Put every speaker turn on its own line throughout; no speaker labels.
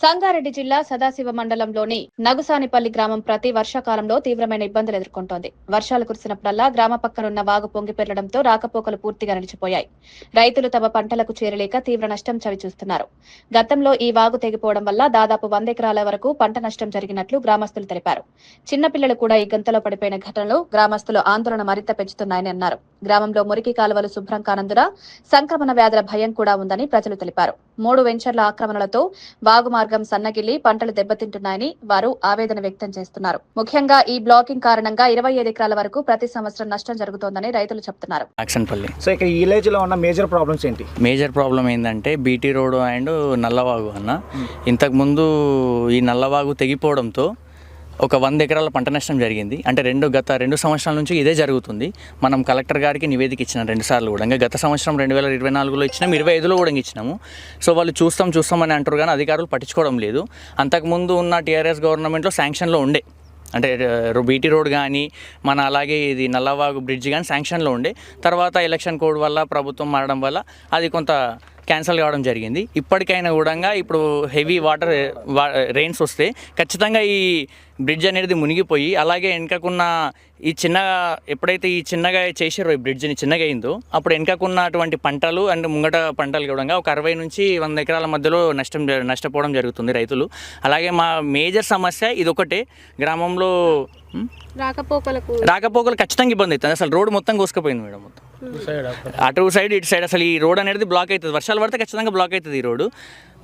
సంగారెడ్డి జిల్లా సదాశివ మండలంలోని నగుసానిపల్లి గ్రామం ప్రతి వర్షాకాలంలో తీవ్రమైన ఇబ్బందులు ఎదుర్కొంటోంది. వర్షాలు కురిసినప్పుడల్లా గ్రామ పక్కనున్న వాగు పొంగిపెరడంతో రాకపోకలు పూర్తిగా నిలిచిపోయాయి. రైతులు తమ పంటలకు చేరలేక తీవ్ర నష్టం చవిచూస్తున్నారు. గతంలో ఈ వాగు తెగిపోవడం వల్ల దాదాపు వంద ఎకరాల వరకు పంట నష్టం జరిగినట్లు గ్రామస్తులు తెలిపారు. చిన్నపిల్లలు కూడా ఈ గంతలో పడిపోయిన ఘటనలు గ్రామస్తులు ఆందోళన మరింత పెంచుతున్నాయని అన్నారు. గ్రామంలో మురికి కాలువలు శుభ్రం కానందున సంక్రమణ వ్యాధుల భయం కూడా ఉందని ప్రజలు తెలిపారు. మూడు వెంచర్ల ఆక్రమణలతో వాగు మార్గం సన్నగిల్లి పంటలు దెబ్బతింటున్నాయని వారు ఆవేదన వ్యక్తం చేస్తున్నారు. ముఖ్యంగా ఈ బ్లాకింగ్ కారణంగా ఇరవై ఐదు ఎకరాల వరకు ప్రతి సంవత్సరం నష్టం జరుగుతోందని రైతులు
యాక్షన్పల్లి
సో ఇక్కడ ఈ విలేజ్లో ఉన్న మేజర్ ప్రాబ్లమ్స్ ఏంటి?
మేజర్ ప్రాబ్లం ఏంటంటే బీటీ రోడ్ అండ్ నల్లవాగు అన్న. ఇంతకుముందు ఈ నల్లవాగు తెగిపోవడంతో ఒక వంద ఎకరాల పంట నష్టం జరిగింది. అంటే రెండు గత రెండు సంవత్సరాల నుంచి ఇదే జరుగుతుంది. మనం కలెక్టర్ గారికి నివేదిక ఇచ్చిన రెండు సార్లు కూడా. ఇంకా గత సంవత్సరం రెండు వేల ఇరవై నాలుగులో ఇచ్చినాం ఇరవై ఐదులో కూడా ఇచ్చినాము. సో వాళ్ళు చూస్తాం చూస్తామని అంటారు కానీ అధికారులు పట్టించుకోవడం లేదు. అంతకుముందు ఉన్న టీఆర్ఎస్ గవర్నమెంట్లో శాంక్షన్లో ఉండే. అంటే రో- బీటీ రోడ్ కానీ మన అలాగే ఇది నల్లవాగు బ్రిడ్జ్ కానీ శాంక్షన్లో ఉండే. తర్వాత ఎలక్షన్ కోడ్ వల్ల ప్రభుత్వం మారడం వల్ల అది కొంత క్యాన్సిల్ కావడం జరిగింది. ఇప్పటికైనా కూడా ఇప్పుడు హెవీ వాటర్ రెయిన్స్ వస్తే ఖచ్చితంగా ఈ బ్రిడ్జ్ అనేది మునిగిపోయి అలాగే వెనకకున్న ఈ చిన్నగా ఎప్పుడైతే ఈ చిన్నగా చేసారో ఈ బ్రిడ్జ్ని చిన్నగా అయిందో అప్పుడు వెనకకున్నటువంటి పంటలు అండ్ ముంగట పంటలు కూడా ఒక అరవై నుంచి వంద ఎకరాల మధ్యలో నష్టం నష్టపోవడం జరుగుతుంది రైతులు. అలాగే మా మేజర్ సమస్య ఇది ఒకటే గ్రామంలో?
రాకపోకలకు
రాకపోకలు ఖచ్చితంగా ఇబ్బంది అవుతుంది. అసలు రోడ్ మొత్తం కోసుకుపోయింది మేడం మొత్తం. అటు సైడ్ ఇటు సైడ్ అసలు ఈ రోడ్ అనేది బ్లాక్ అవుతుంది. వర్షాలు పడితే ఖచ్చితంగా బ్లాక్ అవుతుంది ఈ రోడ్డు.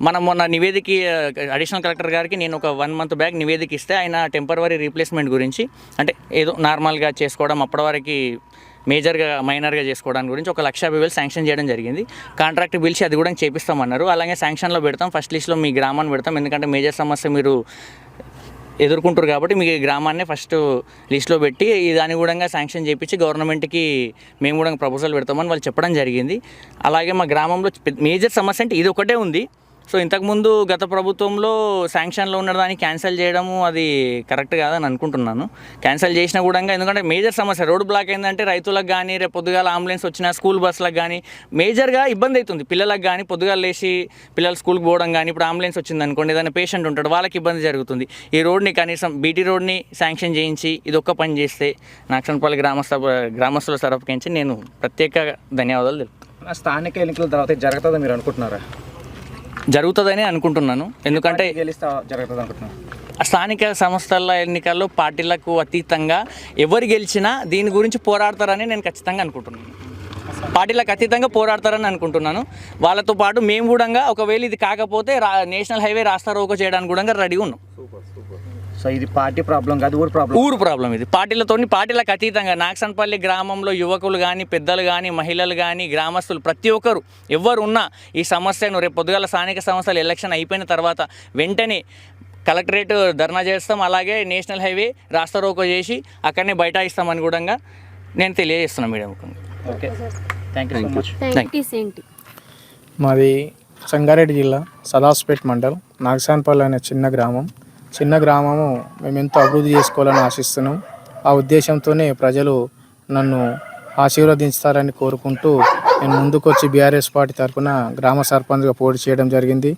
మనం మొన్న నివేదిక అడిషనల్ కలెక్టర్ గారికి నేను ఒక వన్ మంత్ బ్యాక్ నివేదిక ఇస్తే ఆయన టెంపరవరీ రీప్లేస్మెంట్ గురించి అంటే ఏదో నార్మల్గా చేసుకోవడం అప్పటివరకు మేజర్గా మైనర్గా చేసుకోవడానికి గురించి ఒక లక్ష యాభై వేలు శాంక్షన్ చేయడం జరిగింది. కాంట్రాక్ట్ పిలిచి అది కూడా చేపిస్తామన్నారు. అలాగే శాంక్షన్లో పెడతాం. ఫస్ట్ లిస్ట్లో మీ గ్రామాన్ని పెడతాం. ఎందుకంటే మేజర్ సమస్య మీరు ఎదుర్కొంటారు కాబట్టి మీకు ఈ గ్రామాన్ని ఫస్ట్ లిస్ట్లో పెట్టి దాని దాన్ని కూడా శాంక్షన్ చేయించి గవర్నమెంట్కి మేము కూడా ప్రపోజల్ పెడతామని వాళ్ళు చెప్పడం జరిగింది. అలాగే మా గ్రామంలో పెద్ద- మేజర్ సమస్య అంటే ఇది ఒకటే ఉంది. సో ఇంతకుముందు గత ప్రభుత్వంలో శాంక్షన్లో ఉన్న దాన్ని క్యాన్సిల్ చేయడము అది కరెక్ట్ కాదని అనుకుంటున్నాను. క్యాన్సిల్ చేసినా కూడా ఎందుకంటే మేజర్ సమస్య రోడ్ బ్లాక్ అయిందంటే రైతులకు కానీ రేపు పొద్దుగాల అంబులెన్స్ వచ్చిన స్కూల్ బస్సులకు కానీ మేజర్గా ఇబ్బంది అవుతుంది. పిల్లలకు కానీ పొద్దుగాల లేచి పిల్లలు స్కూల్కి పోవడం కానీ ఇప్పుడు అంబులెన్స్ వచ్చింది అనుకోండి ఏదైనా పేషెంట్ ఉంటాడు వాళ్ళకి ఇబ్బంది జరుగుతుంది. ఈ రోడ్ని కనీసం బీటీ రోడ్ని శాంక్షన్ చేయించి ఇది ఒక్క పని చేస్తే నాక్షన్పల్లి గ్రామస్థ గ్రామస్తుల సరఫకించి నేను ప్రత్యేక ధన్యవాదాలు తెలుపుతాను
స్థానిక ఎన్నికల తర్వాత జరుగుతుందో జరుగుతుందని మీరు అనుకుంటున్నారా?
జరుగుతుందని అనుకుంటున్నాను. ఎందుకంటే
గెలిస్తే జరుగుతుంది అనుకుంటున్నారు
స్థానిక సంస్థల ఎన్నికల్లో పార్టీలకు అతీతంగా ఎవరు గెలిచినా దీని గురించి పోరాడతారని నేను ఖచ్చితంగా అనుకుంటున్నాను. పార్టీలకు అతీతంగా పోరాడతారని అనుకుంటున్నాను. వాళ్ళతో పాటు మేము కూడా ఒకవేళ ఇది కాకపోతే రా నేషనల్ హైవే రాస్తా రోకో చేయడానికి కూడా రెడీ ఉన్నాం.
సో ఇది పార్టీ ప్రాబ్లం కాదు ఊరు ప్రాబ్లం.
ఊరు ప్రాబ్లం ఇది. పార్టీలతో పార్టీలకు అతీతంగా నాగసన్పల్లి గ్రామంలో యువకులు కానీ పెద్దలు కానీ మహిళలు కానీ గ్రామస్తులు ప్రతి ఒక్కరు ఎవరు ఉన్నా ఈ సమస్యను రేపు పొద్దుగాల స్థానిక సంస్థలు ఎలక్షన్ అయిపోయిన తర్వాత వెంటనే కలెక్టరేట్ ధర్నా చేస్తాం. అలాగే నేషనల్ హైవే రాస్తా రోకో చేసి అక్కడనే బైఠాయిస్తామని కూడా నేను తెలియజేస్తున్నాను media
okay. Thank you so much
thank ఏంటి
మాది సంగారెడ్డి జిల్లా సదాస్పేట్ మండల్ నాగసాన్పల్లి అనే చిన్న గ్రామం. చిన్న గ్రామము. మేము ఎంతో అభివృద్ధి చేసుకోవాలని ఆశిస్తున్నాం. ఆ ఉద్దేశంతోనే ప్రజలు నన్ను ఆశీర్వదించుతారని కోరుకుంటూ నేను ముందుకొచ్చి బీఆర్ఎస్ పార్టీ తరఫున గ్రామ సర్పంచ్గా పోటీ చేయడం జరిగింది.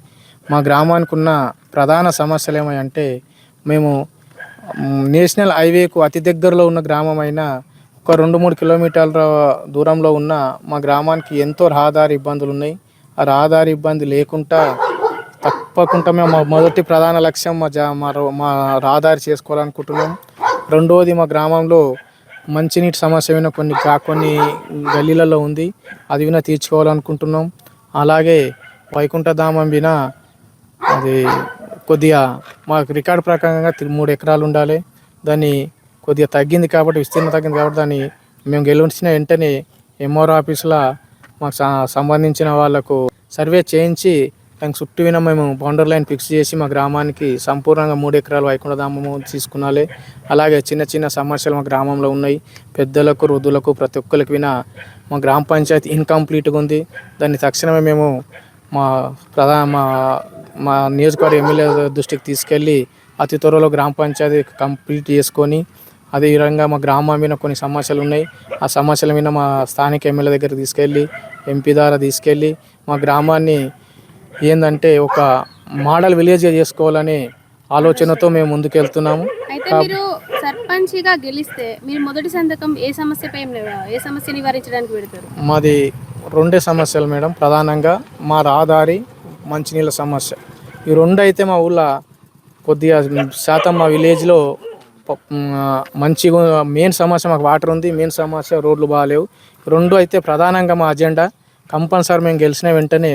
మా గ్రామానికి ఉన్న ప్రధాన సమస్యలు ఏమంటే మేము నేషనల్ హైవేకు అతి దగ్గరలో ఉన్న గ్రామం ఒక రెండు మూడు కిలోమీటర్ల దూరంలో ఉన్న మా గ్రామానికి ఎంతో రహదారి ఇబ్బందులు ఉన్నాయి ఆ రహదారి ఇబ్బంది లేకుండా తప్పకుండా మేము మొదటి ప్రధాన లక్ష్యం మా జా మా మా రహదారి చేసుకోవాలనుకుంటున్నాం. రెండవది మా గ్రామంలో మంచినీటి సమస్య విన కొన్ని కొన్ని గల్లీలలో ఉంది అది విన తీర్చుకోవాలనుకుంటున్నాం. అలాగే వైకుంఠధామం విన అది కొద్దిగా మాకు రికార్డ్ ప్రకారంగా మూడు ఎకరాలు ఉండాలి. దాన్ని కొద్దిగా తగ్గింది కాబట్టి విస్తీర్ణం తగ్గింది కాబట్టి దాన్ని మేము గెలిచిన వెంటనే ఎంఆర్ ఆఫీసులో మాకు సంబంధించిన వాళ్ళకు సర్వే చేయించి దానికి చుట్టూ విన మేము బౌండర్ లైన్ ఫిక్స్ చేసి మా గ్రామానికి సంపూర్ణంగా మూడు ఎకరాలు వైకుంఠధామము తీసుకున్నాలి. అలాగే చిన్న చిన్న సమస్యలు మా గ్రామంలో ఉన్నాయి. పెద్దలకు వృద్ధులకు ప్రతి ఒక్కరికి విన మా గ్రామ పంచాయతీ ఇన్కంప్లీట్గా ఉంది. దాన్ని తక్షణమే మేము మా ప్రధాన మా మా నియోజకవర్గ ఎమ్మెల్యే దృష్టికి తీసుకెళ్ళి అతి త్వరలో గ్రామ పంచాయతీ కంప్లీట్ చేసుకొని అదే విధంగా మా గ్రామం మీద కొన్ని సమస్యలు ఉన్నాయి. ఆ సమస్యల మీద మా స్థానిక ఎమ్మెల్యే దగ్గర తీసుకెళ్ళి ఎంపీ ద్వారా తీసుకెళ్ళి మా గ్రామాన్ని ఏంటంటే ఒక మోడల్ విలేజ్గా చేసుకోవాలనే ఆలోచనతో మేము ముందుకెళ్తున్నాము.
అయితే మీరు సర్పంచ్గా గెలిస్తే మీరు మొదటి సంతకం ఏ సమస్యపై ఏ సమస్య నివారించడానికి పెడతారు?
మాది రెండే సమస్యలు మేడం. ప్రధానంగా మా రహదారి మంచినీళ్ళ సమస్య. ఈ రెండు అయితే మా ఊళ్ళో కొద్దిగా శాతం మా విలేజ్లో మంచిగా మెయిన్ సమస్య మాకు వాటర్ ఉంది మెయిన్ సమస్య రోడ్లు బాగాలేవు. రెండు అయితే ప్రధానంగా మా అజెండా. కంపల్సరీ మేము గెలిచిన వెంటనే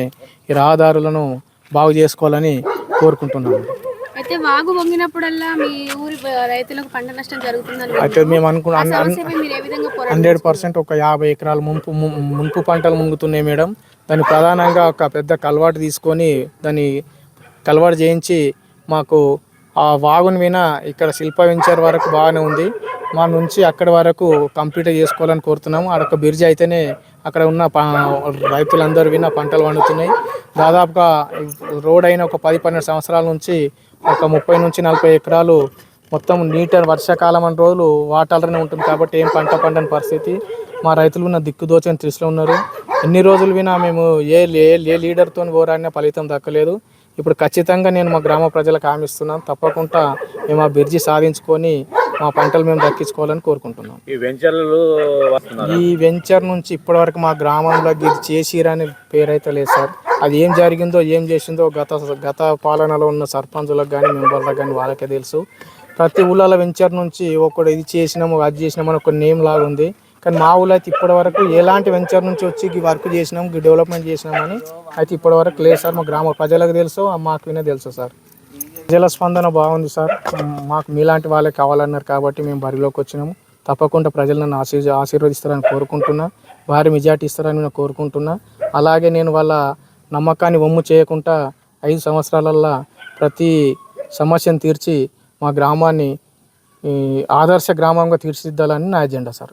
ఈ రహదారులను బాగు చేసుకోవాలని కోరుకుంటున్నాము.
అయితే వాగు మీ ఊరి రైతులకు పంట నష్టం జరుగుతుందని
అయితే మేము అనుకున్న హండ్రెడ్ పర్సెంట్ ఒక యాభై ఎకరాలు ముంపు ముంపు పంటలు ముంగుతున్నాయి మేడం. దాన్ని ప్రధానంగా ఒక పెద్ద కలవాటు తీసుకొని దాన్ని కలవాటు చేయించి మాకు ఆ వాగుని మీద ఇక్కడ శిల్ప వెంచర్ వరకు బాగానే ఉంది. మా నుంచి అక్కడి వరకు కంప్లీట్ చేసుకోవాలని కోరుతున్నాము. అక్కడ బ్రిడ్జ్ అయితేనే అక్కడ ఉన్న రైతులందరూ విన పంటలు పండుతున్నాయి. దాదాపుగా రోడ్ అయిన ఒక పది పన్నెండు సంవత్సరాల నుంచి ఒక ముప్పై నుంచి నలభై ఎకరాలు మొత్తం నీట వర్షాకాలం అనే రోజులు వాటాలనే ఉంటుంది కాబట్టి ఏం పంట పండని పరిస్థితి. మా రైతులు ఉన్న దిక్కుదోచని దృష్టిలో ఉన్నారు. ఎన్ని రోజులు వినా మేము ఏ ఏ లీడర్తో పోరాడినా ఫలితం దక్కలేదు. ఇప్పుడు ఖచ్చితంగా నేను మా గ్రామ ప్రజలకు హామీ ఇస్తున్నాను. తప్పకుండా మేము ఆ బ్రిడ్జి సాధించుకొని మా పంటలు మేము దక్కించుకోవాలని కోరుకుంటున్నాం.
ఈ వెంచర్లు
ఈ వెంచర్ నుంచి ఇప్పటివరకు మా గ్రామంలో ఇది చేసిరని పేరైతే లేదు సార్. అది ఏం జరిగిందో ఏం చేసిందో గత గత పాలనలో ఉన్న సర్పంచులకు కానీ మెంబర్లకు కానీ వాళ్ళకే తెలుసు. ప్రతి ఊళ్ళలో వెంచర్ నుంచి ఒకడు ఇది చేసినాము అది చేసినామని ఒక నేమ్ లాగా ఉంది. కానీ మా ఊళ్ళో అయితే ఇప్పటి వరకు ఎలాంటి వెంచర్ నుంచి వచ్చి ఈ వర్క్ చేసినాం డెవలప్మెంట్ చేసినామని అయితే ఇప్పటి వరకు లేదు సార్. మా గ్రామ ప్రజలకు తెలుసు మాకు వినే తెలుసు సార్. ప్రజల స్పందన బాగుంది సార్. మాకు మీలాంటి వాళ్ళే కావాలన్నారు కాబట్టి మేము బరిలోకి వచ్చినాము. తప్పకుండా ప్రజలు నన్ను ఆశీర్ ఆశీర్వదిస్తారని కోరుకుంటున్నా. వారి మెజార్టీ ఇస్తారని నేను కోరుకుంటున్నా. అలాగే నేను వాళ్ళ నమ్మకాన్ని వమ్ము చేయకుండా ఐదు సంవత్సరాలల్లో ప్రతి సమస్యను తీర్చి మా గ్రామాన్ని ఈ ఆదర్శ గ్రామంగా తీర్చిదిద్దాలని నా ఎజెండా సార్.